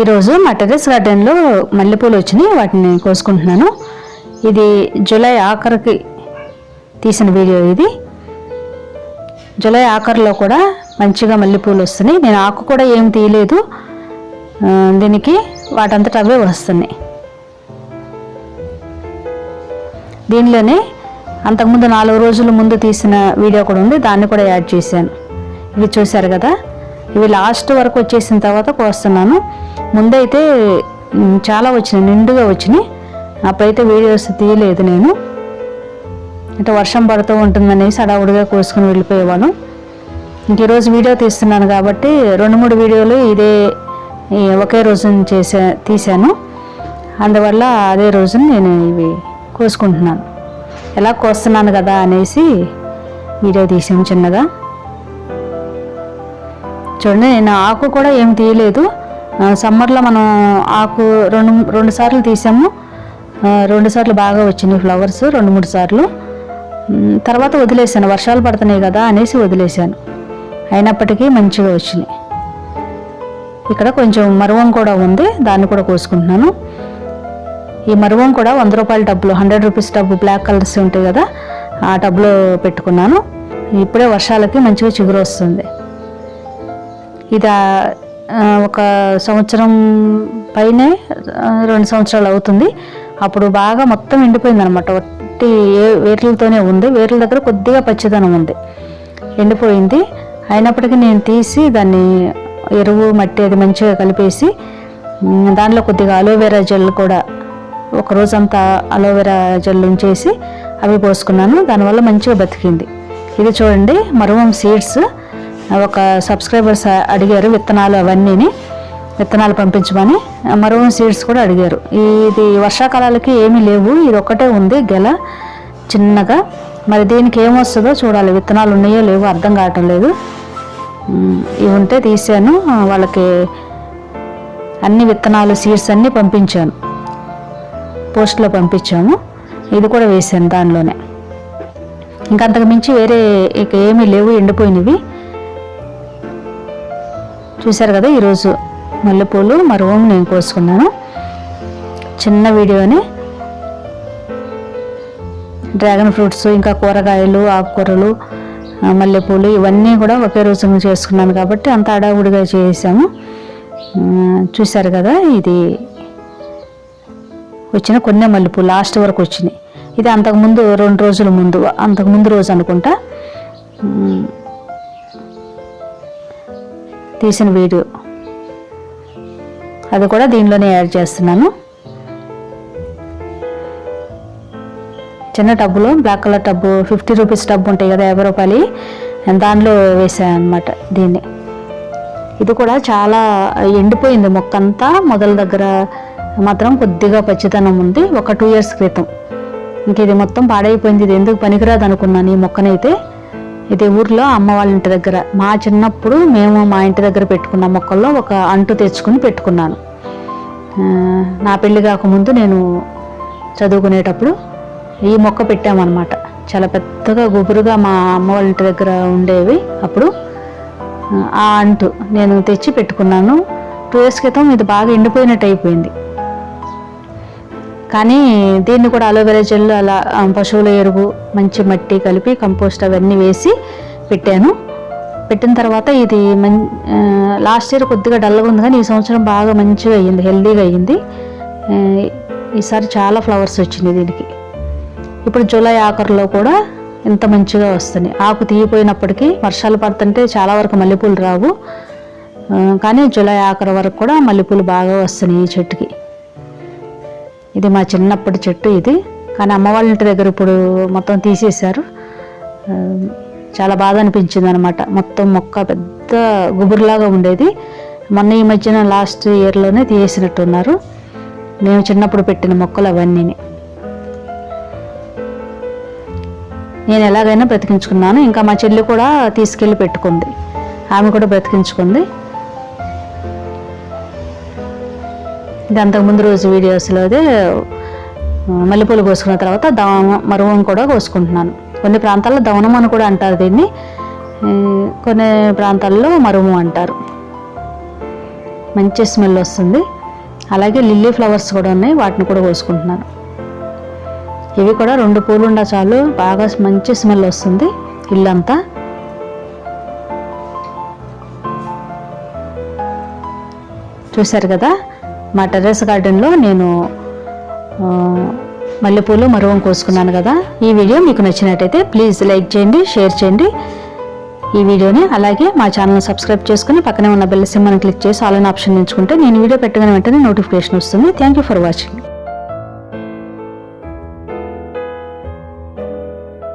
ఈరోజు మా టెర్రస్ గార్డెన్లో మల్లెపూలు వచ్చినాయి వాటిని కోసుకుంటున్నాను. ఇది జూలై ఆఖరికి తీసిన వీడియో ఇది. జూలై ఆఖరిలో కూడా మంచిగా మల్లెపూలు వస్తున్నాయి. నేను ఆకు కూడా ఏం తీయలేదు. దీనికి వాటంతట అవే వస్తున్నాయి. దీనిలోనే అంతకుముందు నాలుగు రోజుల ముందు తీసిన వీడియో కూడా ఉంది. దాన్ని కూడా యాడ్ చేశాను. ఇవి చూశారు కదా? ఇవి లాస్ట్ వరకు వచ్చేసిన తర్వాత కోస్తున్నాను. ముందైతే చాలా వచ్చినాయి నిండుగా వచ్చినాయి. అప్పుడైతే వీడియోస్ తీయలేదు నేను. అంటే వర్షం పడుతూ ఉంటుందనేసి అడావుడిగా కోసుకుని వెళ్ళిపోయేవాను ఇంక ఈరోజు వీడియో తీస్తున్నాను కాబట్టి రెండు మూడు వీడియోలు ఇదే ఒకే రోజు చేసా తీశాను. అందువల్ల అదే రోజున నేను ఇవి కోసుకుంటున్నాను. ఎలా కోస్తున్నాను కదా అనేసి వీడియో తీసాము చిన్నగా. చూడండి నేను ఆకు కూడా ఏం తీయలేదు. సమ్మర్లో మనం ఆకు రెండు రెండు సార్లు తీసాము. రెండు సార్లు బాగా వచ్చినాయి ఫ్లవర్స్ రెండు మూడు సార్లు. తర్వాత వదిలేసాను వర్షాలు పడుతున్నాయి కదా అనేసి వదిలేశాను అయినప్పటికీ మంచిగా వచ్చినాయి. ఇక్కడ కొంచెం మరువం కూడా ఉంది దాన్ని కూడా కోసుకుంటున్నాను. ఈ మరువం కూడా వంద రూపాయల డబ్బులు హండ్రెడ్ రూపీస్ డబ్బు బ్లాక్ కలర్స్ ఉంటాయి కదా ఆ టబ్లో పెట్టుకున్నాను. ఇప్పుడే వర్షాలకి మంచిగా చిగురు వస్తుంది. ఇది ఒక సంవత్సరం పైనే రెండు సంవత్సరాలు అవుతుంది. అప్పుడు బాగా మొత్తం ఎండిపోయింది అనమాట ఒట్టి ఏ- వేర్లతోనే ఉంది. వేర్ల దగ్గర కొద్దిగా పచ్చిదనం ఉంది. ఎండిపోయింది. అయినప్పటికీ నేను తీసి దాన్ని ఎరువు మట్టి అది మంచిగా కలిపేసి దానిలో కొద్దిగా అలోవెరా జెల్ కూడా ఒక రోజంతా అలోవెరా జెల్ ఉంచేసి అవి పోసుకున్నాను. దానివల్ల మంచిగా బతికింది. ఇది చూడండి మరువం సీడ్స్. ఒక సబ్స్క్రైబర్స్ అడిగారు విత్తనాలు అవన్నీని. విత్తనాలు పంపించమని. మరో సీడ్స్ కూడా అడిగారు. ఇది వర్షాకాలాలకి ఏమీ లేవు. ఇది ఒక్కటే ఉంది గెల చిన్నగా. మరి దీనికి ఏమొస్తుందో చూడాలి. విత్తనాలు ఉన్నాయో లేవో అర్థం కావటం లేదు. ఇవి ఉంటే తీసాను. వాళ్ళకి అన్ని విత్తనాలు సీడ్స్ అన్నీ పంపించాను. పోస్ట్లో పంపించాము. ఇది కూడా వేసాను దానిలోనే. ఇంకా అంతకు మించి వేరే ఇక ఏమీ లేవు. ఎండిపోయినవి. చూశారు కదా ఈరోజు మల్లెపూలు మరువం నేను కోసుకున్నాను. చిన్న వీడియోని. డ్రాగన్ ఫ్రూట్స్ ఇంకా కూరగాయలు ఆకుకూరలు మల్లెపూలు ఇవన్నీ కూడా ఒకే రోజు చేసుకున్నాను కాబట్టి అంత అడావుడిగా చేసాము. చూశారు కదా ఇది వచ్చిన కొన్ని మల్లెపూలు లాస్ట్ వరకు వచ్చినాయి. ఇది అంతకుముందు రెండు రోజుల ముందు అంతకుముందు రోజు అనుకుంటా. తీసిన వీడియో. అది కూడా దీనిలోనే యాడ్ చేస్తున్నాను. చిన్న టబ్బులో black colour tub fifty rupees tub ఉంటాయి కదా యాభై రూపాయలు. దానిలో వేసాను అనమాట దీన్ని. ఇది కూడా చాలా ఎండిపోయింది మొక్క అంతా. మొదల దగ్గర మాత్రం కొద్దిగా పచ్చితనం ఉంది. ఒక టూ ఇయర్స్ క్రితం. ఇంక ఇది మొత్తం పాడైపోయింది. ఇది ఎందుకు పనికిరాదు అనుకున్నాను ఈ మొక్కనైతే. ఇది ఊర్లో అమ్మ వాళ్ళ ఇంటి దగ్గర. మా చిన్నప్పుడు మేము మా ఇంటి దగ్గర పెట్టుకున్న మొక్కల్లో ఒక అంటు తెచ్చుకుని పెట్టుకున్నాను. నా పెళ్ళి కాకముందు నేను చదువుకునేటప్పుడు ఈ మొక్క పెట్టామన్నమాట. చాలా పెద్దగా గుబురుగా మా అమ్మ వాళ్ళ ఇంటి దగ్గర ఉండేవి అప్పుడు. ఆ అంటు నేను తెచ్చి పెట్టుకున్నాను. టూ ఇయర్స్ క్రితం ఇది బాగా ఎండిపోయినట్టు అయిపోయింది. కానీ దీన్ని కూడా అలోవెరా జెల్ అలా పశువుల ఎరువు మంచి మట్టి కలిపి కంపోస్ట్ అవన్నీ వేసి పెట్టాను. పెట్టిన తర్వాత ఇది మం లాస్ట్ ఇయర్ కొద్దిగా డల్గా ఉంది కానీ ఈ సంవత్సరం బాగా మంచిగా అయ్యింది హెల్దీగా అయ్యింది. ఈసారి చాలా ఫ్లవర్స్ వచ్చినాయి దీనికి. ఇప్పుడు జూలై ఆఖరిలో కూడా ఇంత మంచిగా వస్తుంది. ఆకు తీయిపోయినప్పటికీ వర్షాలు పడుతుంటే చాలా వరకు మల్లెపూలు రావు. కానీ జూలై ఆఖరి వరకు కూడా మల్లెపూలు బాగా వస్తున్నాయి ఈ చెట్టుకి. ఇది మా చిన్నప్పటి చెట్టు ఇది. కానీ అమ్మ వాళ్ళ ఇంటి దగ్గర ఇప్పుడు మొత్తం తీసేశారు. చాలా బాధ అనిపించింది అనమాట మొత్తం మొక్క పెద్ద గుబురులాగా ఉండేది. మొన్న ఈ మధ్యన లాస్ట్ ఇయర్లోనే తీసేసినట్టున్నారు. మేము చిన్నప్పుడు పెట్టిన మొక్కలు అవన్నీ నేను ఎలాగైనా బ్రతికించుకున్నాను. ఇంకా మా చెల్లి కూడా తీసుకెళ్ళి పెట్టుకుంది. ఆమె కూడా బ్రతికించుకుంది. ఇది అంతకుముందు రోజు వీడియోస్లో అదే మల్లెపూలు కోసుకున్న తర్వాత దవనం మరువం కూడా కోసుకుంటున్నాను. కొన్ని ప్రాంతాల్లో దవనం అని కూడా అంటారు దీన్ని. కొన్ని ప్రాంతాల్లో మరుము అంటారు. మంచి స్మెల్ వస్తుంది. అలాగే లిల్లీ ఫ్లవర్స్ కూడా ఉన్నాయి వాటిని కూడా కోసుకుంటున్నాను. ఇవి కూడా రెండు పూలు ఉండ చాలు బాగా మంచి స్మెల్ వస్తుంది ఇల్లంతా. చూశారు కదా? మా టెర్రస్ గార్డెన్లో నేను మల్లెపూలు మరువం కోసుకున్నాను కదా. ఈ వీడియో మీకు నచ్చినట్టయితే ప్లీజ్ లైక్ చేయండి షేర్ చేయండి. ఈ వీడియోని అలాగే మా ఛానల్ని సబ్స్క్రైబ్ చేసుకుని పక్కనే ఉన్న బెల్ సింబల్ని క్లిక్ చేసి ఆల్ ఆప్షన్ ఎంచుకుంటే నేను వీడియో పెట్టగానే వెంటనే నోటిఫికేషన్ వస్తుంది. Thank you for watching.